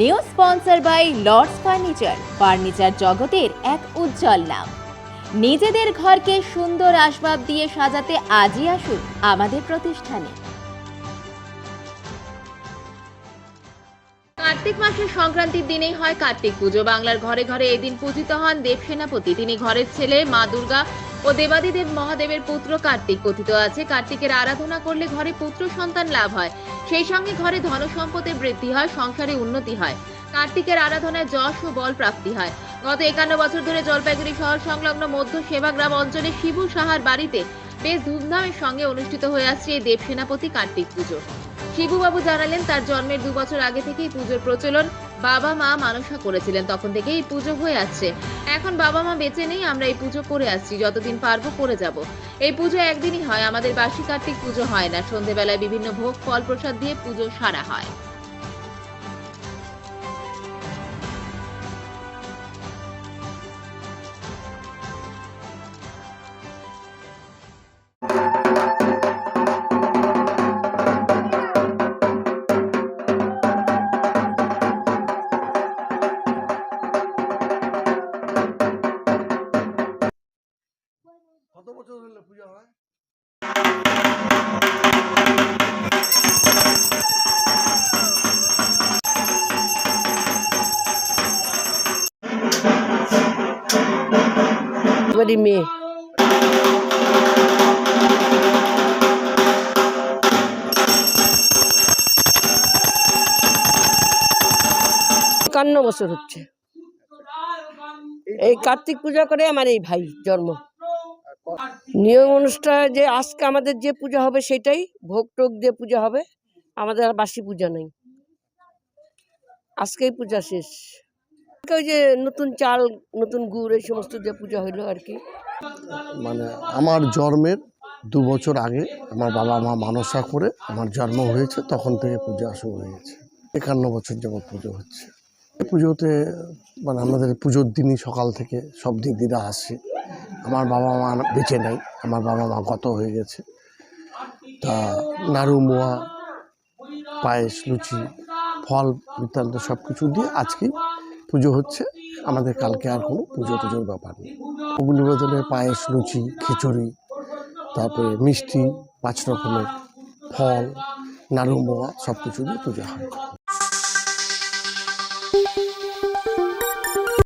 New sponsor by lords furniture. Furniture জগতের এক উজ্জ্বল নাম। নিজেদের ঘরকে সুন্দর আসবাব দিয়ে সাজাতে আজই আসুন আমাদের প্রতিষ্ঠানে। কার্তিক মাসের সংক্রান্তির দিনেই হয় কার্তিক পুজো। বাংলার ঘরে ঘরে এদিন পূজিত হন দেব সেনাপতি তিনি ঘরের ছেলে, মা দুর্গা ও দেবাদিদেব মহাদেবের পুত্র কার্তিক কথিত আছে। কার্তিকের আরাধনা করলে ঘরে পুত্র সন্তান লাভ হয়। সেই সঙ্গে ঘরে ধন সম্পদের বৃদ্ধি হয়, সংসারে উন্নতি হয়। কার্তিকের আরাধনায় যশ ও বল প্রাপ্তি হয়। গত একান্ন বছর ধরে জলপাইগুড়ি শহর সংলগ্ন মধ্য সেবাগ্রাম অঞ্চলে শিবু সাহার বাড়িতে বেশ ধুমধামের সঙ্গে অনুষ্ঠিত হয়ে আসছে এই দেব সেনাপতি কার্তিক পুজো। শিবুবাবু জানালেন, তার জন্মের দু বছর আগে থেকেই পুজোর প্রচলন বাবা মা মানসা করেছিলেন। তখন থেকে এই পুজো হয়ে আসছে। এখন বাবা মা বেঁচে নেই, আমরা এই পুজো করে আসছি। যতদিন পারব করে যাব। এই পুজো একদিনই হয়, আমাদের বার্ষিক কার্তিক পুজো হয় না। সন্ধেবেলায় বিভিন্ন ভোগ, ফল প্রসাদ দিয়ে পুজো সারা হয়। বছর হলে পূজা হয়। মেয়ে একান্ন বছর হচ্ছে। এই কার্তিক পূজা করে আমার এই ভাই জন্ম। নিয়ম অনুষ্ঠান যে আজকে আমাদের যে পূজা হবে সেটাই, ভোগ টোক দিয়ে পূজা হবে, আমাদের আর বাসি পূজা নেই। আজকেই পূজা শেষ। ওই যে নতুন চাল, নতুন গুড়, এই সমস্ত দিয়ে পূজা হইল আর কি। মানে আমার জন্মের দু বছর আগে আমার বাবা মা মানসা করে আমার জন্ম হয়েছে, তখন থেকে পূজা শুরু হয়েছে একান্ন বছর যেমন পুজো হচ্ছে। পুজোতে মানে আমাদের পুজোর দিনই সকাল থেকে সব দিদিরা আসে। আমার বাবা মা বেঁচে নাই, আমার বাবা মা গত হয়ে গেছে। তা নাড়ু, মোয়া, পায়েস, লুচি, ফল বৃত্তান্ত সব কিছু দিয়ে আজকে পুজো হচ্ছে। আমাদের কালকে আর কোনো পুজো টুজোর ব্যাপার নেই। বদলে পায়েস, লুচি, খিচুড়ি, তারপরে মিষ্টি, পাঁচ রকমের ফল, নাড়ু, মোয়া সব কিছু দিয়ে পুজো হয়।